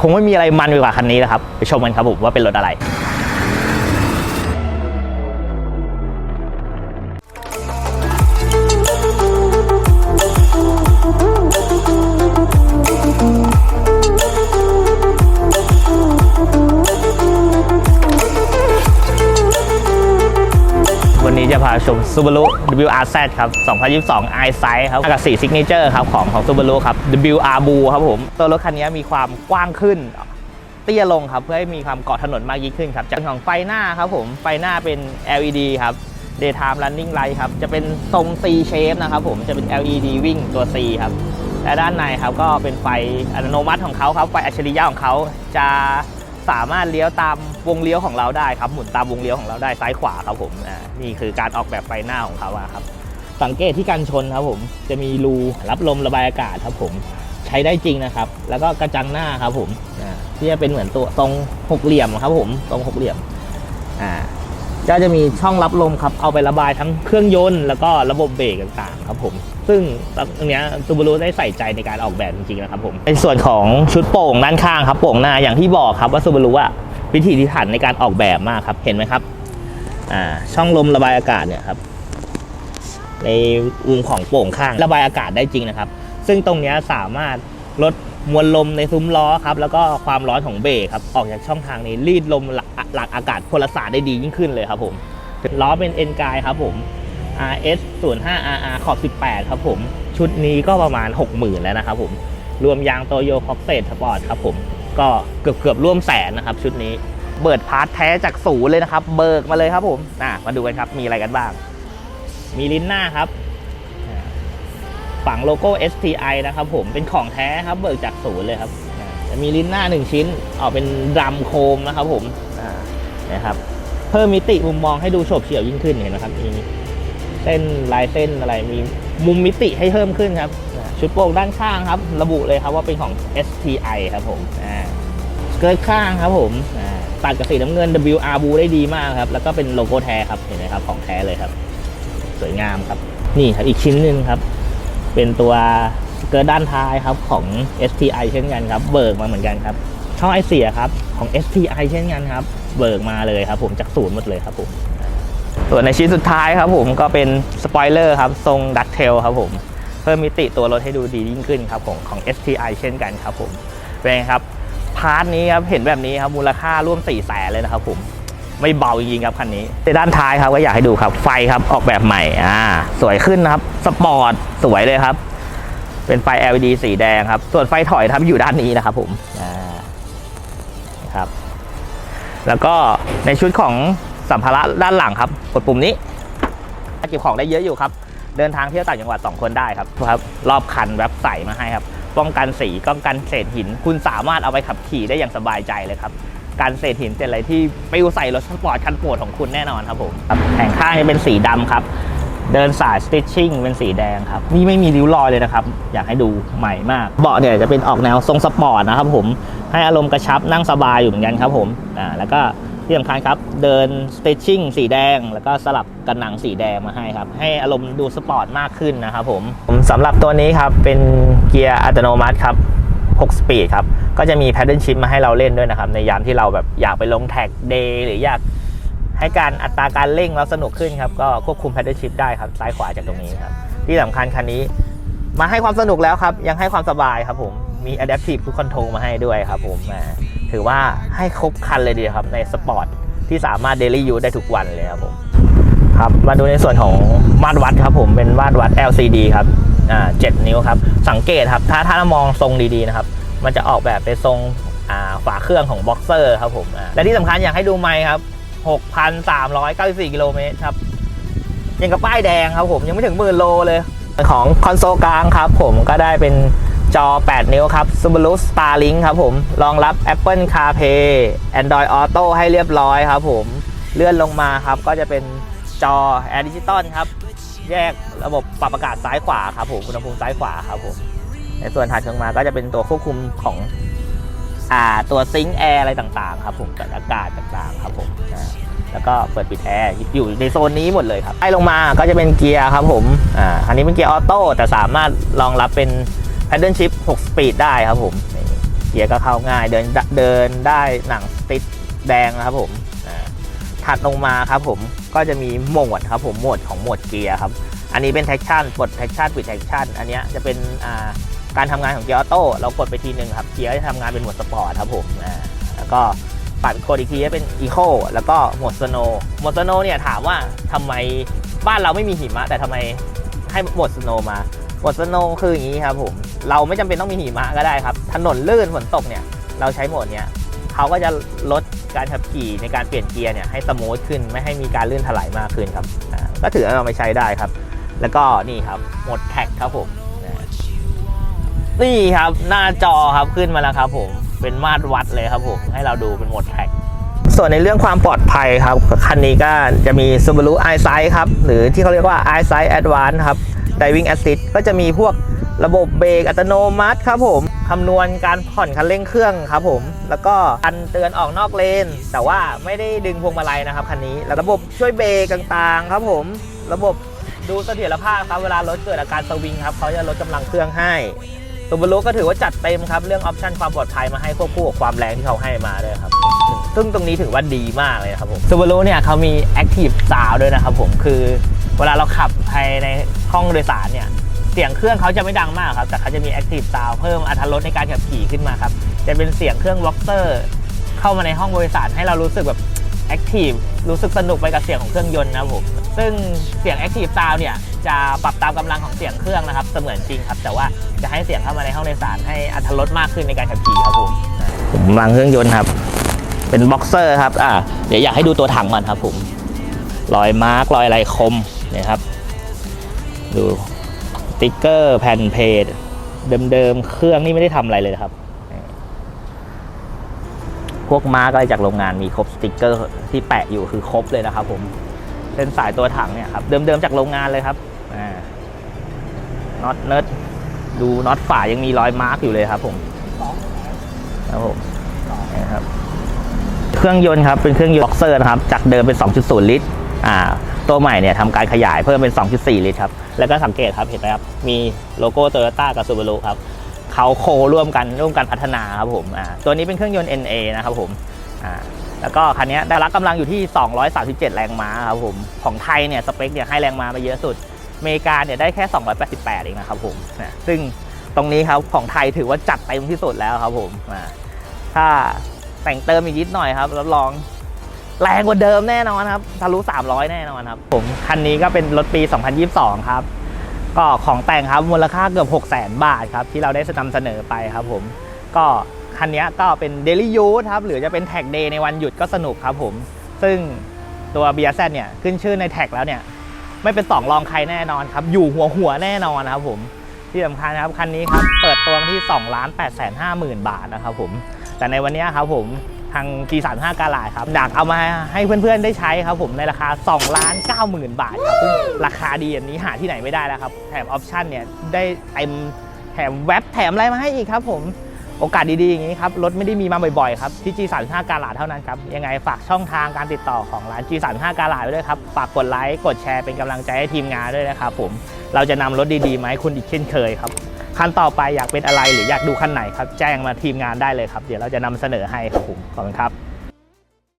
คงไม่มีอะไรมันไปกว่าคันนี้แล้วครับ ไปชมกันครับผมว่าเป็นรถอะไร จะพาชม Subaru WRZ ครับ 2022 i s i ครับกับสี Signature ครับของของ Subaru ครับ WR Blue ครับผม ตัวรถคันนี้มีความกว้างขึ้น เตี้ยลงครับ เพื่อให้มีความเกาะถนนมากยิ่งขึ้นครับ จากของไฟหน้าครับผม ไฟหน้าเป็น LED ครับ Daytime Running Light ครับ จะเป็นทรง C shape นะครับผม จะเป็น LED วิ่งตัว C ครับ และด้านในครับก็เป็นไฟอัตโนมัติของเขาครับ ไฟอัจฉริยะของเขาจะ สามารถเลี้ยวตามวงเลี้ยวของเราได้ครับ หมุนตามวงเลี้ยวของเราได้ซ้ายขวาครับผมอ่านี่คือการออกแบบไฟหน้าของเขาอะครับ สังเกตที่กันชนครับผมจะมีรูรับลมระบายอากาศครับผมใช้ได้จริงนะครับ แล้วก็กระจังหน้าครับผมอ่าที่จะเป็นเหมือนตัวตรงหกเหลี่ยมครับผมตรงหกเหลี่ยมอ่า ก็จะมีช่องรับลมครับ เอาไประบายทั้งเครื่องยนต์แล้วก็ระบบเบรกต่างๆครับผม ซึ่งตรงนี้ซูบารุได้ใส่ใจในการออกแบบจริงๆนะครับผมในส่วนของชุดโป่งด้านข้างครับโป่งหน้าอย่างที่บอกครับว่าซูบารุอะพิถีพิถันในการออกแบบมากครับ เห็นไหมครับ อ่า ช่องลมระบายอากาศเนี่ยครับ ในวงของโป่งข้างระบายอากาศได้จริงนะครับ ซึ่งตรงนี้สามารถลด มวลลมในซุ้มล้อครับแล้วก็ความร้อนของเบรกครับออกจากช่องทางนี้รีดลมหลักหลักอากาศพลศาสตร์ได้ดียิ่งขึ้นเลยครับผมล้อเป็นเอ็นกายครับผม RS 0 5 RR ขอบ 18 ครับผม ชุดนี้ก็ประมาณ 60,000 แล้วนะครับผม รวมยางโตโยคอกเซตสปอร์ตครับผม ก็เกือบเกือบร่วมแสนนะครับชุดนี้ เบิดพาร์ทแท้จากศูนย์เลยนะครับ เบิกมาเลยครับผม อะ มาดูกันครับ มีอะไรกันบ้าง มีลิ้นหน้าครับ ฝังโลโก้ STI นะครับผมเป็นของแท้ครับเบิกจากศูนย์เลยครับจะมีลิ้นหน้า 1 ชิ้นออกเป็นดำโคมนะครับผมนะครับเพิ่มมิติมุมมองให้ดูโฉบเฉี่ยวยิ่งขึ้นเห็นไหมครับมีเส้นลายเส้นอะไรมีมุมมิติให้เพิ่มขึ้นครับ ชุดโป่งด้านข้างครับ ระบุเลยครับว่าเป็นของ STI ครับผมเกิดข้างครับผมตัดกับสีน้ำเงิน WR blue ได้ดีมากครับ แล้วก็เป็นโลโก้แท้ครับเห็นไหมครับของแท้เลยครับ สวยงามครับ นี่ครับอีกชิ้นหนึ่งครับ เป็นตัวเกิร์ด้านท้ายครับของ STI เช่นกันครับ เบิกมาเหมือนกันครับช่องไอเสียครับของ STI เช่นกันครับ เบิกมาเลยครับ ผมจากศูนย์หมดเลยครับผมส่วนในชิ้นสุดท้ายครับผมก็เป็นสปอยเลอร์ครับ ทรงดักเทลครับผมเพิ่มมิติตัวรถให้ดูดียิ่งขึ้นครับของของ STI เช่นกันครับผมเป็นไงครับพาร์ทนี้ครับเห็นแบบนี้ครับมูลค่าร่วม4ี่แสนเลยนะครับผม ไม่เบาจริงๆครับคันนี้ในด้านท้ายครับก็อยากให้ดูครับ ไฟครับออกแบบใหม่อ่าสวยขึ้นนะครับสปอร์ตสวยเลยครับ เป็นไฟ LED สีแดงครับ ส่วนไฟถอยครับอยู่ด้านนี้นะครับผมอ่านะครับ แล้วก็ในชุดของสัมภาระด้านหลังครับ กดปุ่มนี้เก็บของได้เยอะอยู่ครับ เดินทางเที่ยวต่างจังหวัด2คนได้ครับครับรอบคันแวบใสมาให้ครับป้องกันสีป้องกันเศษหิน คุณสามารถเอาไปขับขี่ได้อย่างสบายใจเลยครับ การเศษหินเป็นอะไรที่ไปใส่รถสปอร์ตคันโปรดของคุณแน่นอนครับผมแผงข้างจะเป็นสีดำครับ เดินสายสติชชิ่งเป็นสีแดงครับ นี่ไม่มีริ้วรอยเลยนะครับ อยากให้ดูใหม่มาก เบาะเนี่ยจะเป็นออกแนวทรงสปอร์ตนะครับผมให้อารมณ์กระชับนั่งสบายอยู่เหมือนกันครับผมอ่าแล้วก็ที่สำคัญครับ เดินสติชชิ่งสีแดง แล้วก็สลับกันหนังสีแดงมาให้ครับ ให้อารมณ์ดูสปอร์ตมากขึ้นนะครับผมผมสำหรับตัวนี้ครับ เป็นเกียร์อัตโนมัติครับ 6 สปีดครับ ก็จะมี paddle shift มาให้เราเล่นด้วยนะครับ ในยามที่เราแบบอยากไปลงแท็กเดย์หรืออยากให้การอัตราการเร่งเราสนุกขึ้นครับ ก็ควบคุม paddle shift ได้ครับ ซ้ายขวาจากตรงนี้ครับ ที่สำคัญคันนี้ มาให้ความสนุกแล้วครับ ยังให้ความสบายครับผมมี adaptive cruise control มาให้ด้วยครับผมถือว่าให้ครบคันเลยดีครับในสปอร์ตที่สามารถ daily use ได้ทุกวันเลยครับผม ครับมาดูในส่วนของมาตรวัดครับผมเป็นมาตรวัด LCD ครับอ่า7นิ้วครับสังเกตครับถ้าถ้ามองทรงดีๆนะครับ มันจะออกแบบเป็นทรงอ่าฝาเครื่องของบ็อกเซอร์ครับผมและที่สำคัญอยากให้ดูไมค์ครับ 6,394 กิโลเมตรครับยังกับป้ายแดงครับผมยังไม่ถึงหมื่นโลเลยของคอนโซลกลางครับผมก็ได้เป็นจอ 8 นิ้วครับ Subaru Starlink ครับผมรองรับ Apple CarPlay Android Auto ให้เรียบร้อยครับผมเลื่อนลงมาครับก็จะเป็น จอ Air Digital ครับ แยกระบบปรับอากาศซ้ายขวาครับผมอุณหภูมิซ้ายขวาครับผมในส่วนถัดลงมาก็จะเป็นตัวควบคุมของอ่าตัวซิงค์แอร์อะไรต่างๆครับผมกับอากาศต่างๆครับผมอ่าแล้วก็เปิดปิดแอร์อยู่ในโซนนี้หมดเลยครับไล่ลงมาก็จะเป็นเกียร์ครับผมอ่าคันนี้เป็นเกียร์ออโต้แต่สามารถรองรับเป็น paddle shift 6 speed ได้ครับผมเกียร์ก็เข้าง่ายเดินเดินได้หนังติ๊กแดงนะครับผมถัดลงมาครับผม ก็จะมีโหมดครับผมโหมดของโหมดเกียร์ครับ อันนี้เป็นแท็กชั่นปลดแท็กชั่นปิดแท็กชั่น อันนี้จะเป็นาการทำงานของเกียร์ออโต้เรากดไปทีหนึ่งครับเกียร์จะทำงานเป็นโหมดสปอร์ตครับผมแล้วก็ปัดกดอีกทีให้เป็นอีโคแล้วก็โหมดสโนว์โหมดสโนว์เนี่ยถามว่าทำไมบ้านเราไม่มีหิมะ แต่ทำไมให้โหมดสโนว์มาโหมดสโนว์คืออย่างนี้ครับผมเราไม่จำเป็นต้องมีหิมะก็ได้ครับ ถนนลื่นฝนตกเนี่ยเราใช้โหมดเนี้ย เขาก็จะลดการขับขี่ในการเปลี่ยนเกียร์เนี่ยให้สมูทขึ้นไม่ให้มีการลื่นถลายมากขึ้นครับก็ถือว่าเราไปใช้ได้ครับ แล้วก็นี่ครับโหมดแท็กครับผมนะนี่ครับหน้าจอครับขึ้นมาแล้วครับผมเป็นมาตรวัดเลยครับผมให้เราดูเป็นโหมดแท็กส่วนในเรื่องความปลอดภัยครับคันนี้ก็จะมี Subaru iSight ครับหรือที่เขาเรียกว่า iSight Advance ครับ Driving Assist ก็จะมีพวกระบบเบรกอัตโนมัติครับผม คำนวณการผ่อนคันเร่งเครื่องครับผม แล้วก็อันเตือนออกนอกเลน แต่ว่าไม่ได้ดึงพวงมาลัยนะครับคันนี้ แล้วระบบช่วยเบรกต่างๆ ครับผม ระบบดูเสถียรภาพครับเวลารถเกิดอาการสวิงครับเขาจะลดกำลังเครื่องให้ซูบารุก็ถือว่าจัดเต็มครับ เรื่องออปชันความปลอดภัยมาให้ควบคู่กับความแรงที่เขาให้มาด้วยครับ ซึ่งตรงนี้ถือว่าดีมากเลยครับผมซูบารุเนี่ยเขามี Active Sound ด้วยนะครับผมคือเวลาเราขับภายในห้องโดยสารเนี่ย เสียงเครื่องเขาจะไม่ดังมากครับ แต่เขาจะมี Active Sound เพิ่มอรรถรสในการขับขี่ขึ้นมาครับ จะเป็นเสียงเครื่องวอ k เตอร์ เข้ามาในห้องโดยสารให้เรารู้สึกแบบแอคทีฟรู้สึกสนุกไปกับเสียงของเครื่องยนต์นะครับผม ซึ่งเสียง Active Sound เนี่ยจะปรับตามกำลังของเสียงเครื่องนะครับ เสมือนจริงครับ แต่ว่าจะให้เสียงเข้ามาในห้องโดยสารให้อัตรสมากขึ้นในการขับขี่ครับผมผมวางเครื่องยนต์ครับ เป็นบ็อกเซอร์ครับอ่าเดี๋ยวอยากให้ดูตัวถังก่อนครับผมรอยมาร์กรอยอะไรคมนี่ยครับ ดู ติ๊กเกอร์แผ่นเพจเดิมๆ เครื่องนี่ไม่ได้ทำอะไรเลยนะครับ พวกมาร์กอะไรจากโรงงานมีครบสติกเกอร์ที่แปะอยู่คือครบเลยนะครับผมเส้นสายตัวถังเนี่ยครับ เดิมๆ จากโรงงานเลยครับน็อตเนิร์ดดูน็อตฝายังมีรอยมาร์กอยู่เลยครับผมครับผมครับ เครื่องยนต์ครับเป็นเครื่องยนต์บ็อกเซอร์นะครับ จากเดิมเป็น 2.0 ลิตร อ่า ตัวใหม่เนี่ยทำการขยายเพิ่มเป็น 2.4 ลิตรครับ แล้วก็สังเกตครับเห็นไหมครับ มีโลโก้โตโยต้ากับซูบารุครับเขาโคร่วมกันร่วมกันพัฒนาครับผมอ่าตัวนี้เป็นเครื่องยนต์ NA นะครับผมอ่าแล้วก็คันนี้ได้รับกำลังอยู่ที่ 237 แรงม้าครับผมของไทยเนี่ยสเปคเนี่ยให้แรงม้ามาเยอะสุดอเมริกาเนี่ยได้แค่ 288 เองนะครับผมนะซึ่งตรงนี้ครับของไทยถือว่าจัดเต็มที่สุดแล้วครับผมถ้าแต่งเติมอีกนิดหน่อยครับรับรอง แรงกว่าเดิมแน่นอนครับทะลุ 300 แน่นอนครับผมคันนี้ก็เป็นรถปี 2022 ครับ ก็ของแต่งครับมูลค่าเกือบ6 0 0 0 0 0บาทครับที่เราได้นำเสนอไปครับผมก็คันนี้ก็เป็น Daily Use ครับหรือจะเป็นแท็กเดย์ในวันหยุดก็สนุกครับผม ซึ่งตัว b บียแซเนี่ยขึ้นชื่อในแท็กแล้วเนี่ยไม่เป็นสองรองใครแน่นอนครับ อยู่หัวหัวแน่นอนครับผมที่สำคัญนะครับคันนี้ครับเปิดตัวที่2ล้าน8 5 0 0 0 0 บาทนะครับผมแต่ในวันนี้ครับผม ทาง G35 กาลาดครับอยากเอามาให้เพื่อนๆได้ใช้ครับผมในราคา2ล้าน9 0,000บาทครับซึ่งราคาดีอย่างนี้หาที่ไหนไม่ได้แล้วครับแถมออปชั่นเนี่ยได้เต็มแถมแว็บแถมอะไรมาให้อีกครับผมโอกาสดีๆอย่างนี้ครับ รถไม่ได้มีมาบ่อยๆครับ ที่ G35 กาลาดเท่านั้นครับ ยังไงฝากช่องทางการติดต่อของร้าน G35 กาลาดไว้ด้วยครับ ฝากกดไลค์ กดแชร์เป็นกำลังใจให้ทีมงานด้วยนะครับผม เราจะนำรถดีๆมาให้คุณอีกเช่นเคยครับ คันต่อไปอยากเป็นอะไรหรืออยากดูคันไหนครับแจ้งมาทีมงานได้เลยครับ เดี๋ยวเราจะนำเสนอให้ครับผมขอบคุณครับ